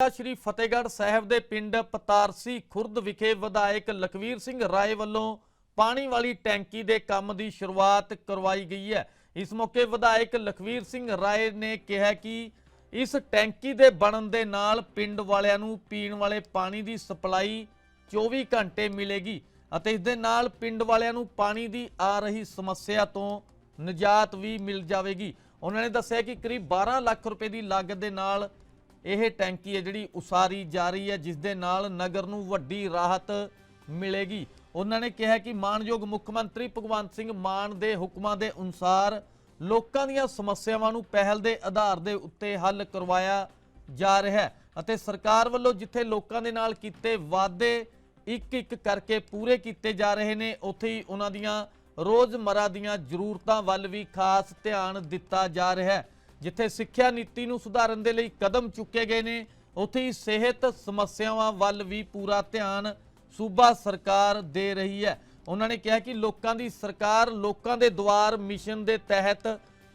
ਸ਼੍ਰੀ ਫਤਿਹਗੜ੍ਹ ਸਾਹਿਬ ਦੇ ਪਿੰਡ ਪਤਾਰਸੀ ਖੁਰਦ ਵਿਖੇ ਵਿਧਾਇਕ ਲਖਵੀਰ ਸਿੰਘ ਰਾਏ ਵੱਲੋਂ ਪਾਣੀ ਵਾਲੀ ਟੈਂਕੀ ਦੇ ਕੰਮ ਦੀ ਸ਼ੁਰੂਆਤ ਕਰਵਾਈ ਗਈ ਹੈ। ਇਸ ਮੌਕੇ ਵਿਧਾਇਕ ਲਖਵੀਰ ਸਿੰਘ ਰਾਏ ਨੇ ਕਿਹਾ ਕਿ ਇਸ ਟੈਂਕੀ ਦੇ ਬਣਨ ਦੇ ਨਾਲ ਪਿੰਡ ਵਾਲਿਆਂ ਨੂੰ ਪੀਣ ਵਾਲੇ ਪਾਣੀ ਦੀ ਸਪਲਾਈ 24 ਘੰਟੇ ਮਿਲੇਗੀ ਅਤੇ ਇਸ ਦੇ ਨਾਲ ਪਿੰਡ ਵਾਲਿਆਂ ਨੂੰ ਪਾਣੀ ਦੀ ਆ ਰਹੀ ਸਮੱਸਿਆ ਤੋਂ ਨਿਜਾਤ ਵੀ ਮਿਲ ਜਾਵੇਗੀ। ਉਹਨਾਂ ਨੇ ਦੱਸਿਆ ਕਿ ਕਰੀਬ 12 ਲੱਖ ਰੁਪਏ ਦੀ ਲਾਗਤ ਦੇ ਨਾਲ ਇਹ ਟੈਂਕੀ ਹੈ ਜਿਹੜੀ ਉਸਾਰੀ ਜਾ ਰਹੀ ਹੈ, ਜਿਸ ਦੇ ਨਾਲ ਨਗਰ ਨੂੰ ਵੱਡੀ ਰਾਹਤ ਮਿਲੇਗੀ। ਉਹਨਾਂ ਨੇ ਕਿਹਾ ਕਿ ਮਾਨਯੋਗ ਮੁੱਖ ਮੰਤਰੀ ਭਗਵੰਤ ਸਿੰਘ ਮਾਨ ਦੇ ਹੁਕਮਾਂ ਦੇ ਅਨੁਸਾਰ ਲੋਕਾਂ ਦੀਆਂ ਸਮੱਸਿਆਵਾਂ ਨੂੰ ਪਹਿਲ ਦੇ ਆਧਾਰ ਦੇ ਉੱਤੇ ਹੱਲ ਕਰਵਾਇਆ ਜਾ ਰਿਹਾ ਹੈ ਅਤੇ ਸਰਕਾਰ ਵੱਲੋਂ ਜਿੱਥੇ ਲੋਕਾਂ ਦੇ ਨਾਲ ਕੀਤੇ ਵਾਅਦੇ ਇੱਕ ਇੱਕ ਕਰਕੇ ਪੂਰੇ ਕੀਤੇ ਜਾ ਰਹੇ ਨੇ, ਉੱਥੇ ਹੀ ਉਹਨਾਂ ਦੀਆਂ ਰੋਜ਼ਮਰਾ ਦੀਆਂ ਜ਼ਰੂਰਤਾਂ ਵੱਲ ਵੀ ਖਾਸ ਧਿਆਨ ਦਿੱਤਾ ਜਾ ਰਿਹਾ ਹੈ। ਜਿੱਥੇ ਸਿੱਖਿਆ ਨੀਤੀ ਨੂੰ ਸੁਧਾਰਨ ਦੇ ਲਈ ਕਦਮ ਚੁੱਕੇ ਗਏ ਨੇ, ਉੱਥੇ ਹੀ ਸਿਹਤ ਸਮੱਸਿਆਵਾਂ ਵੱਲ ਵੀ ਪੂਰਾ ਧਿਆਨ ਸੂਬਾ ਸਰਕਾਰ ਦੇ ਰਹੀ ਹੈ। ਉਹਨਾਂ ਨੇ ਕਿਹਾ ਕਿ ਲੋਕਾਂ ਦੀ ਸਰਕਾਰ ਲੋਕਾਂ ਦੇ ਦੁਆਰ ਮਿਸ਼ਨ ਦੇ ਤਹਿਤ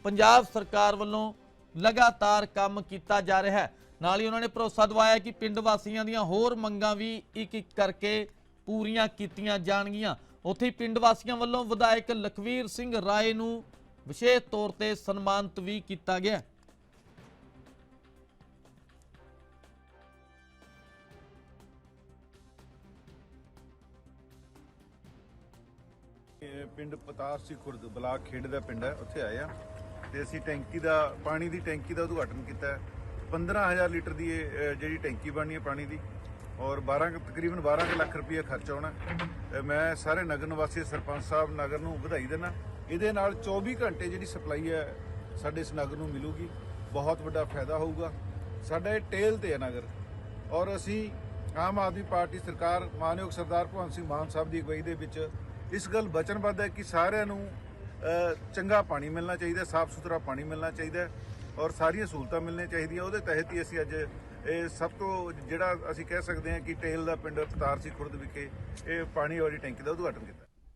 ਪੰਜਾਬ ਸਰਕਾਰ ਵੱਲੋਂ ਲਗਾਤਾਰ ਕੰਮ ਕੀਤਾ ਜਾ ਰਿਹਾ ਹੈ। ਨਾਲ ਹੀ ਉਹਨਾਂ ਨੇ ਭਰੋਸਾ ਦਿਵਾਇਆ ਕਿ ਪਿੰਡ ਵਾਸੀਆਂ ਦੀਆਂ ਹੋਰ ਮੰਗਾਂ ਵੀ ਇੱਕ ਇੱਕ ਕਰਕੇ ਪੂਰੀਆਂ ਕੀਤੀਆਂ ਜਾਣਗੀਆਂ। ਉੱਥੇ ਹੀ ਪਿੰਡ ਵਾਸੀਆਂ ਵੱਲੋਂ ਵਿਧਾਇਕ ਲਖਵੀਰ ਸਿੰਘ ਰਾਏ ਨੂੰ ਵਿਸ਼ੇਸ਼ ਤੌਰ ਤੇ ਸਨਮਾਨਿਤ ਵੀ ਕੀਤਾ ਗਿਆ। ਇਹ ਪਿੰਡ ਪਤਾਰਸੀ ਖੁਰਦ ਬਲਾਕ ਖੇਡ ਦਾ ਪਿੰਡ ਹੈ ਉੱਥੇ ਆਏ ਆ ਤੇ ਅਸੀਂ ਟੈਂਕੀ ਦਾ ਪਾਣੀ ਦੀ ਟੈਂਕੀ ਦਾ ਉਦਘਾਟਨ ਕੀਤਾ ਹੈ। 15000 ਲੀਟਰ ਦੀ ਇਹ ਅਹ, ਜਿਹੜੀ ਟੈਂਕੀ ਬਣਨੀ ਹੈ ਪਾਣੀ ਦੀ ਔਰ 12 ਕੁ- ਤਕਰੀਬਨ 12 ਕੁ ਲੱਖ ਰੁਪਏ ਖਰਚ ਆਉਣਾ ਹੈ। ਮੈਂ ਸਾਰੇ ਨਗਰ ਨਿਵਾਸੀ ਸਰਪੰਚ ਸਾਹਿਬ ਨਗਰ ਨੂੰ ਵਧਾਈ ਦਿੰਦਾ। ਇਹਦੇ ਨਾਲ 24 ਘੰਟੇ ਜਿਹੜੀ ਸਪਲਾਈ ਹੈ ਸਾਡੇ ਇਸ ਨਗਰ ਨੂੰ ਮਿਲੂਗੀ, ਬਹੁਤ ਵੱਡਾ ਫਾਇਦਾ ਹੋਊਗਾ। ਸਾਡਾ ਇਹ ਟੇਲ ਤੇ ਹੈ ਨਗਰ। ਔਰ ਅਸੀਂ ਆਮ ਆਦਮੀ ਪਾਰਟੀ ਸਰਕਾਰ, ਮਾਨਯੋਗ ਸਰਦਾਰ ਭਗਵੰਤ ਸਿੰਘ ਮਾਨ ਸਾਹਿਬ ਦੀ ਅਗਵਾਈ ਦੇ ਵਿੱਚ ਇਸ ਗੱਲ ਵਚਨਬੱਧ ਹੈ ਕਿ ਸਾਰਿਆਂ ਨੂੰ ਚੰਗਾ ਪਾਣੀ ਮਿਲਣਾ ਚਾਹੀਦਾ ਸਾਫ਼ ਸੁਥਰਾ ਪਾਣੀ ਮਿਲਣਾ ਚਾਹੀਦਾ ਔਰ ਸਾਰੀਆਂ ਸਹੂਲਤਾਂ ਮਿਲਣੀਆਂ ਚਾਹੀਦੀਆਂ। ਉਹਦੇ ਤਹਿਤ ਹੀ ਅਸੀਂ ਅੱਜ ਇਹ ਸਭ ਤੋਂ ਜਿਹੜਾ ਅਸੀਂ ਕਹਿ ਸਕਦੇ ਹਾਂ ਕਿ ਟੇਲ ਦਾ ਪਿੰਡ ਪਤਾਰਸੀ ਖੁਰਦ ਵਿਖੇ ਇਹ ਪਾਣੀ ਵਾਲੀ ਟੈਂਕੀ ਦਾ ਉਦਘਾਟਨ ਕੀਤਾ।